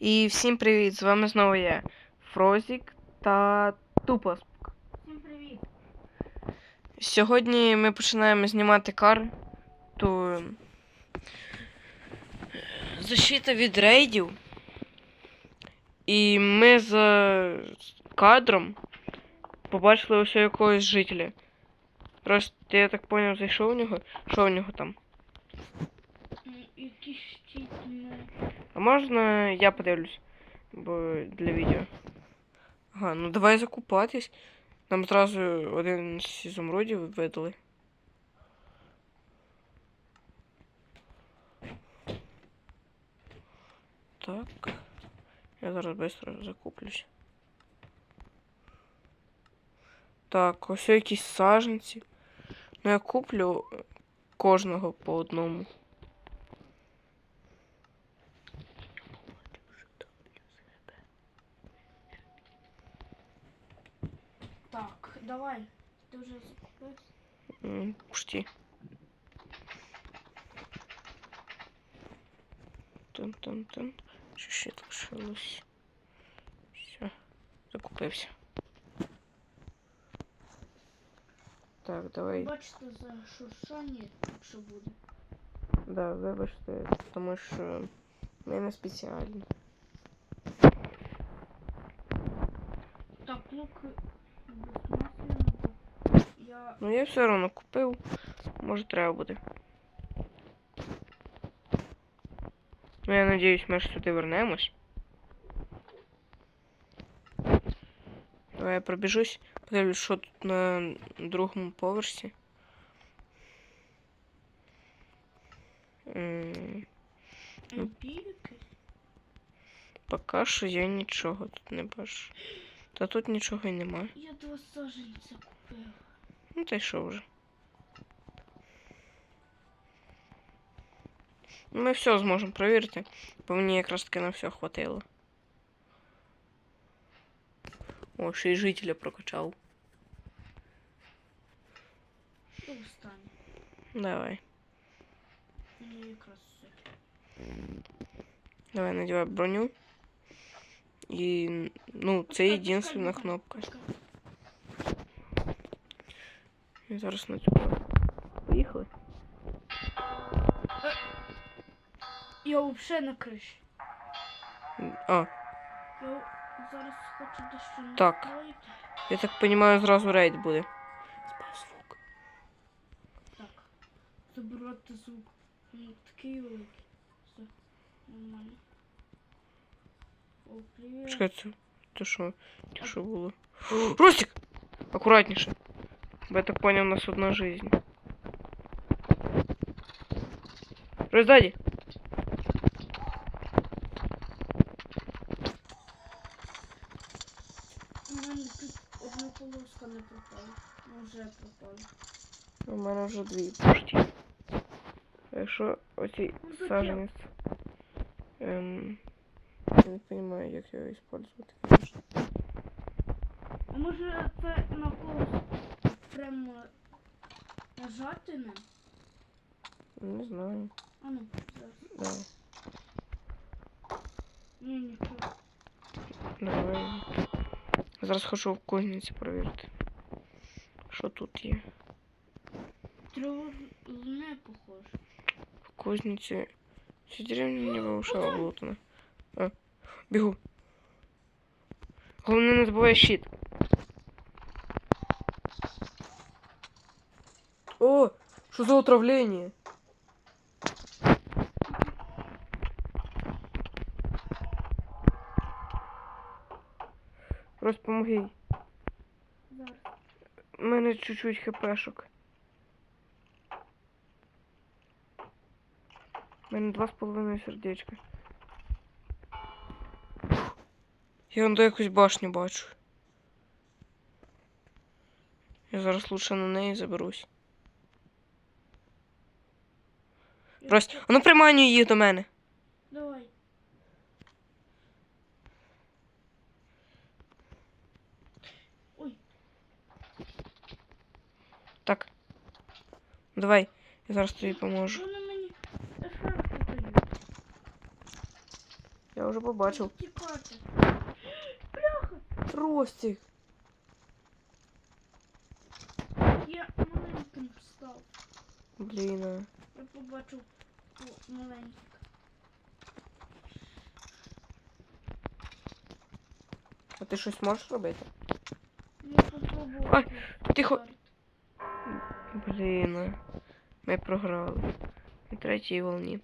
І всім привіт! З вами знову я, Фрозік та Тупоск. Всім привіт! Сьогодні ми починаємо знімати карту Защита від рейдів. І ми за кадром побачили ось якогось жителя. Просто я так поняв, зайшов у нього. Що у нього там? Ну, А можна я подивлюсь? Для відео. Ага, ну давай закупатись. Нам зразу один з ізумрудів видали. Так. Я зараз швидко закуплюсь. Так, ось якісь саженці. Ну я куплю кожного по одному. Давай. Ти вже закупився? М, Почти. Тун-тун-тун. Ще лишилось? Все. Закупився. Так, давай. Бачите за шуршання, якщо буде. Да, вибачте, тому що ми не спеціальні. Так, лук. Ну я все одно купив. Може треба буде. Ну я надіюсь, ми ж сюди вернемось. Давай я пробіжусь, подивлюсь, що тут на другому поверсі. Поки що я нічого тут не бачу. Та тут нічого й немає. Я два саженця купив. Ну та й що вже. Ну, Ми все зможемо перевірити, бо мені якраз таки на все хватило. О, ще й жителя прокачав. Що останнє? Давай. Мені якраз все. Давай надівай броню. І, ну, це Пускай, єдинственна пускай, кнопка. пускай. Я зараз надіваю. Поїхали. Я взагалі на криші. А, Я зараз хочу дещо Так. настроїти. я так розумію, зразу рейд буде. Спав звук. Так. Забирати звук. Він такий великий. Все. Нормально. О, привіт. Чекай, це, це що? Це що було? О, Ростик! Акуратніше. Я так понял, у нас одна жизнь. Рось сзади. Одна полоска не пропала. Ну, пропала. У мене вже дві почти. Якщо оці Ну, саженець. Ем, я не розумію, як його використовувати. А може це на когось прямо нажати не? Знаю. А ну, зараз. Ні, нічого. Давай. Зараз хочу в кузниці перевірити. Що тут є? Тривожне похоже. В кузниці. Всі деревні не вивушала облутана. А, бігу. Головне не забувай щит. О, що за отравлення? Просто помоги. У мене чуть-чуть хпшок. У мене два з половиною сердечка. Я вон до якусь башню бачу. Я зараз лучше на неї заберусь. Рось, а ну приманюй їх до мене. Давай. Ой, Так. Давай, я зараз тобі поможу. Я вже побачив. Ростик. Я маленьким став. Блін. а. Я побачив маленьких. А ти щось можеш робити? Я попробував. Ай, тихо. Блін. Ми програли. На третій волні.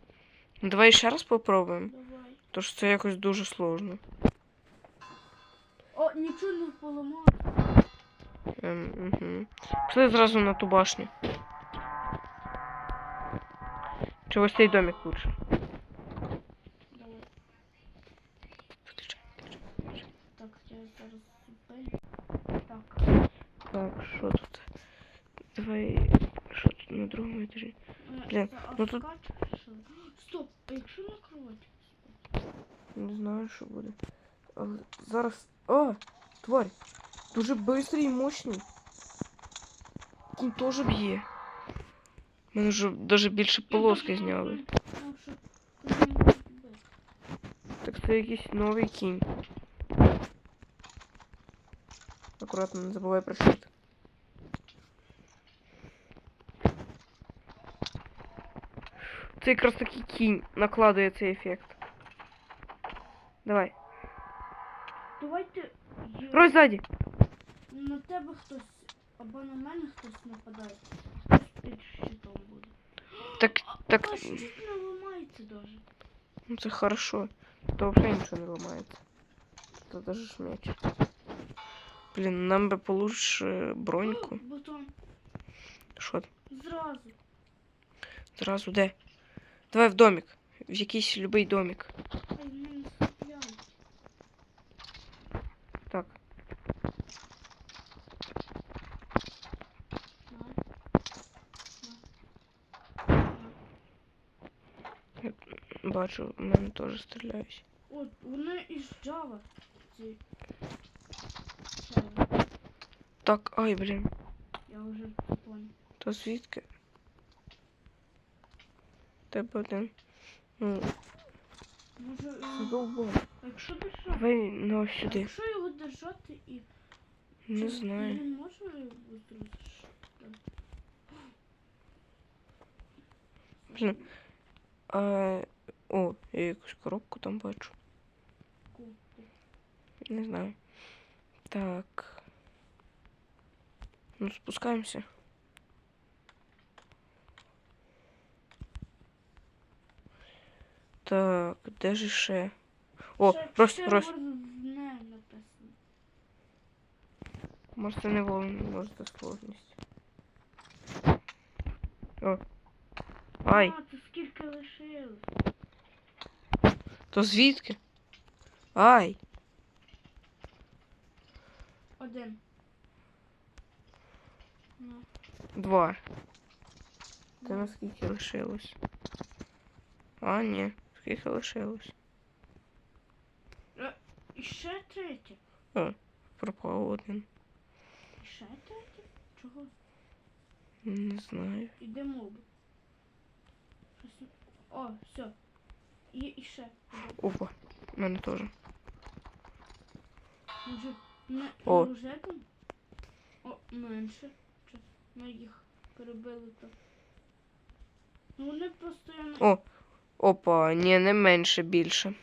Ну, давай ще раз попробуємо. Давай. Тож це якось дуже сложно. О, нічого не поламав. Ем, угу. Пішли зразу на ту башню. Чи ось цей домик лучше? Давай. Так, я зараз зупиню. Так. Так, що тут? Давай. Що тут на другому етажі? Е, Блін, це ну тут- авокадо чи що? Стоп, а якщо на кроваті? Не знаю, що буде. Але зараз. А! Тварь! Дуже бистрий і мощний. Кінь теж б'є. Мене вже навіть більше полоски зняли. Так це якийсь новий кінь. Акуратно, не забувай про щит. Це якраз такий кінь накладує цей ефект. Давай. Давайте Рой ззаді! на тебе хтось або на мене хтось нападає. Хтось під щитом буде. Так, так. А щит не ламається даже. Ну це хорошо. То взагалі нічого не ламається. Це даже ж меч. Блін, нам би получше броньку. О, Бутон. Що? там? Зразу. Зразу де? Давай в домик. В якийсь любий домик. На. Бачу, в мене теж стріляють. От, вони із Java. Ці. Java. Так, ай, блін. Я вже понял. То звідки? Тебе один. Ну, Може, е, а якщо держати? Давай ну сюди. Якщо його держати і... Не Чи знаю. Він може зрозуміти? Блін. А, о, я якусь коробку там бачу. Не знаю. Так. Ну, спускаємося. Так, де ж ще? О, Рось, Рось. Не написано. Може це не волн, може це сложність. Ай, А, скільки лишилось? то звідки? Ай! Один. Ну, Два. Це ну. наскільки лишилось? А, ні, скільки лишилось? І ще третє. Пропав один. І ще третє? Чого? Не знаю. Іде моби. Щось... О, все. І ще. Опа, в мене теж. Може, не, О. не? О, менше. Чи ми їх перебили то. Ну вони постійно. О, опа, ні, не менше, більше.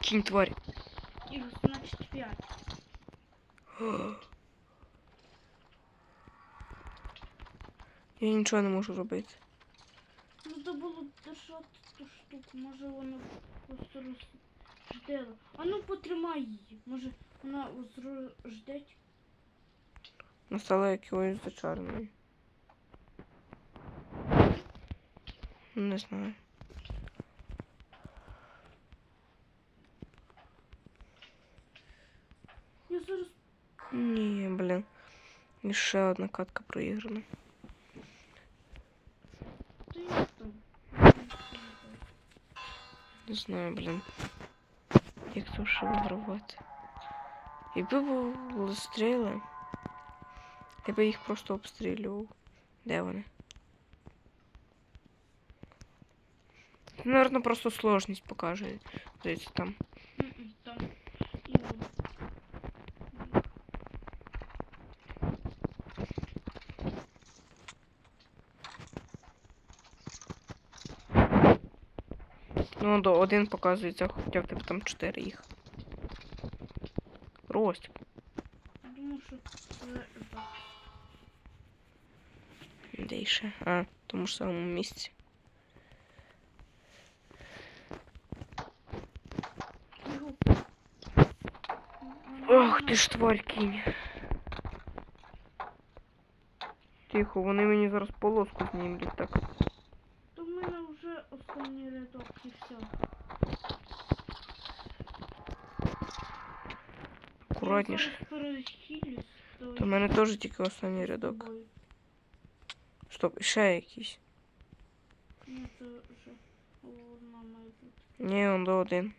Кінь тварь. Їх значить п'ять. Я нічого не можу робити. Ну то було держати ту штуку, може вона просто розждела. А ну потримай її. Може вона розждеть. Вона стала якоюсь зачарною. Не знаю. Я зараз Ні, блін. І ще одна катка проіграна. Не знаю, блін. Як це ще вигравати? Якби були стріли, я би їх просто обстрілював. Де вони? Це, наверное, просто сложність покаже. Здається, там. Ну, до один показується, хоча в тебе там чотири їх. Ростик. думаю, що це. Де ще? А, в тому ж самому місці. Ох, ти ж тварь кінь. Тихо, вони мені зараз полоску знімлять так. все. Акуратніше. Я зараз перехилюсь, то То в мене теж тільки останній рядок. тобою. Стоп, ще якийсь. Ну, це вже одна має бути. Ні, он до один.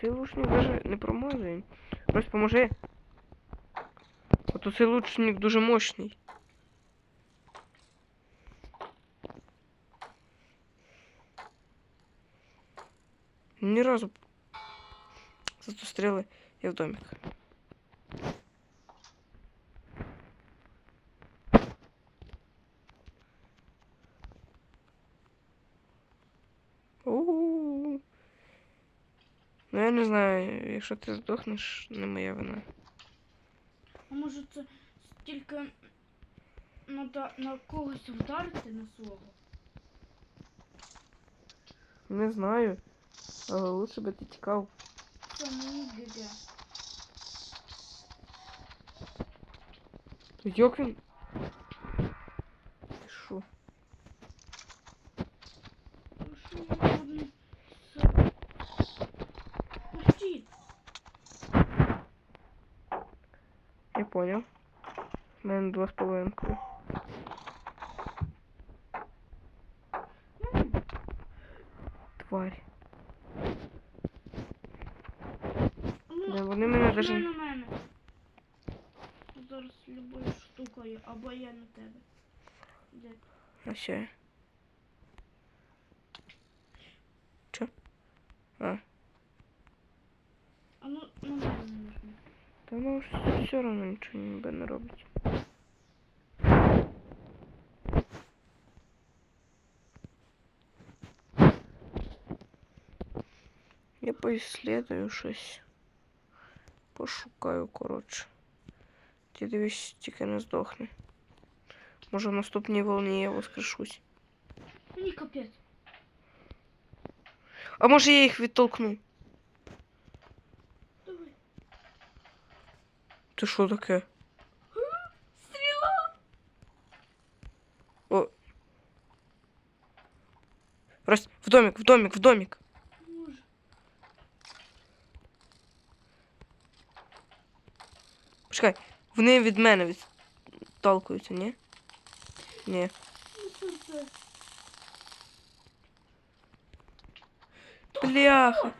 Цей лучник даже не промазує. Ось поможи. А то цей лучник дуже мощний. Ні разу. Зато стріли я в домик. У-у-у. Ну я не знаю, якщо ти здохнеш, не моя вина. А може це тільки треба на когось вдарити на свого? Не знаю. Але лучше би ти тікав. Це мені ГГ. То як він? Ти що? Ну, що я одну с- Пустіть. Я поняв. У мене два з половинкою. А ще. Чо? А. А ну на мене нажми. Та ну все одно нічого ніби не робить. Я поіслідую щось. Пошукаю, коротше. Ти дивись, тільки не здохне. Може в наступній волні я воскрешусь. Мені капець. А може я їх відтолкну? Давай. Ти що таке? Стріла! О. Раз, в домик, в домик, в домик. Почекай, вони від мене відталкуються, ні? Ні. Бляха.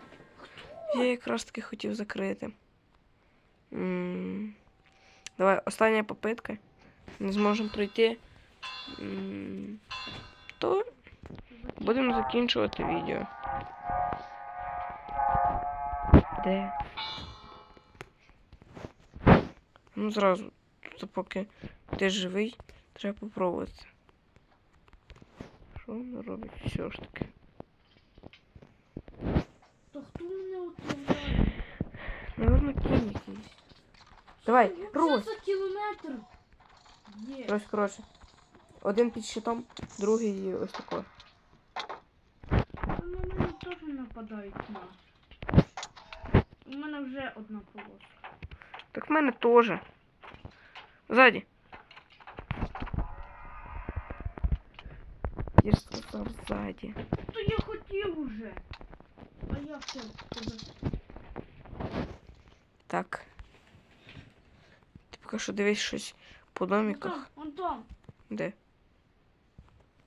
Я якраз таки хотів закрити. М, Давай, остання попитка. Не зможемо пройти. М, То будемо закінчувати відео. Де? Ну, зразу, то поки ти живий, треба попробувати. Що воно робить все ж таки? То хто мене отравляє? Наверно, кінь якийсь. Давай, Що Рось! за кілометр? Є. Рось, коротше. Один під щитом, другий ось тако. Та на мене теж нападають на. У мене вже одна полоска. Так в мене теж. Ззаді. Я ж сказав ззаді. То я хотів уже. А я все тебе. Так. Ти поки що дивись щось по доміках. Антон, Антон, Де?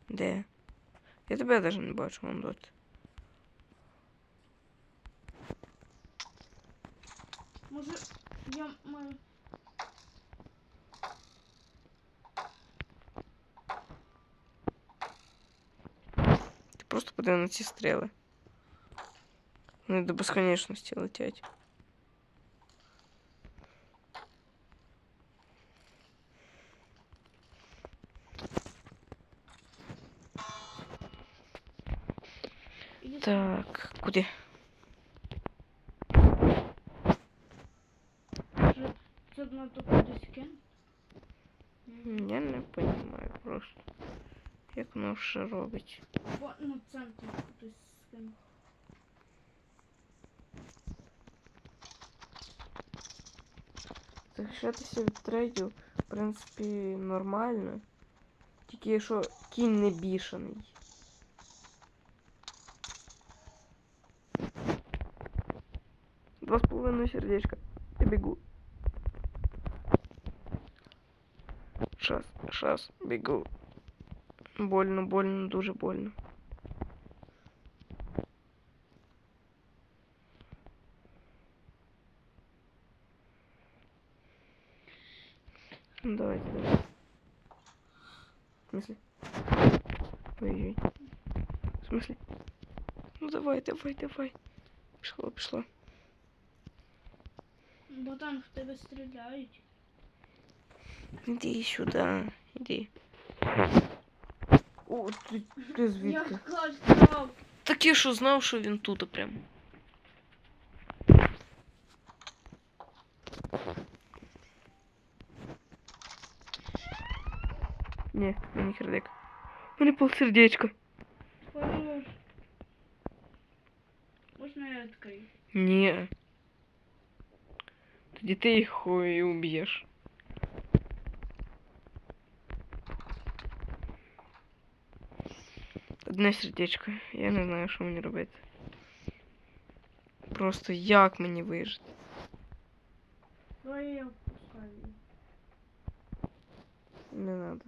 Де? Я тебе навіть не бачу, вон тут. може я маю. Просто подиви на ці стріли. Вони до безконечності летять. робить. Бо на центр кудись скинути. Захищатися від трейдів, в принципі, нормально. Тільки якщо кінь не бішений. Два з половиною сердечка. Я бегу. Шас, шас, бегу. Больно, больно, дуже больно. Ну, давайте, давайте. В смысле? Ой-ой. В смысле? Ну давай, давай, давай. Пішла, пішла. Богдан, в тебе стріляють. Іди сюди, іди. О, ти, ти звідки? Я казав. Так я що знав, що він тут прям. Ні, мені сердек. Мене полсердечка. Хорош. Можна я відкрию? Ні. Тоді ти їх і уб'єш. Одне сердечко. Я не знаю, що мені робити. Просто як мені вижити? Давай я впускаю. її. Не надо.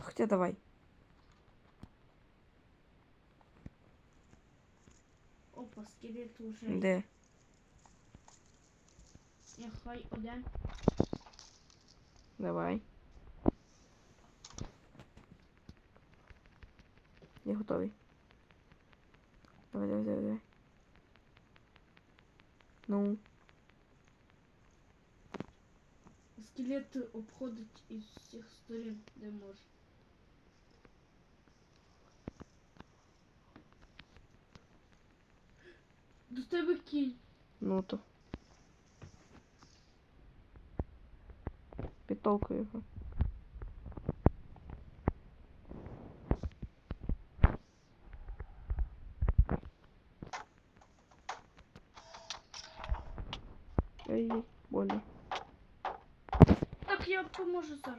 Хотя давай. Опа, скелет уже. Де? Нехай один. Давай. Я готовий. Давай, давай, давай, давай. Ну, Скелет обходить із всіх сторін, де може. До тебе кінь. ну то. Підтолкуй його. ужасов.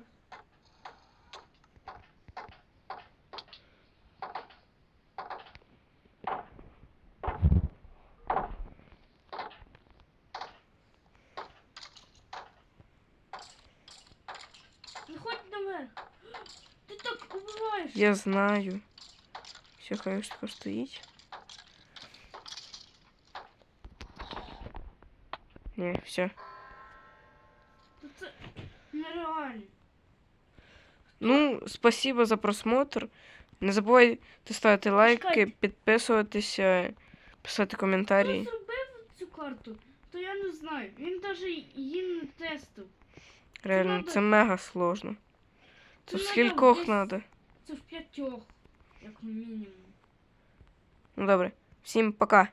Не ну, хоть наверх. Ты так убиваешь. Я знаю. Все, конечно, стоїть. Не, все. Нереально. Ну, спасибо за просмотр. Не забувайте ставити лайки, Чекайте. підписуватися, писати Хто коментарі. зробив цю карту, то я не знаю. Він навіть її не тестив. Реально, надо- це мега сложно. Це Це надо скількох десь- надо. Це в п'ятьох, як мінімум. Ну добре. Всім пока.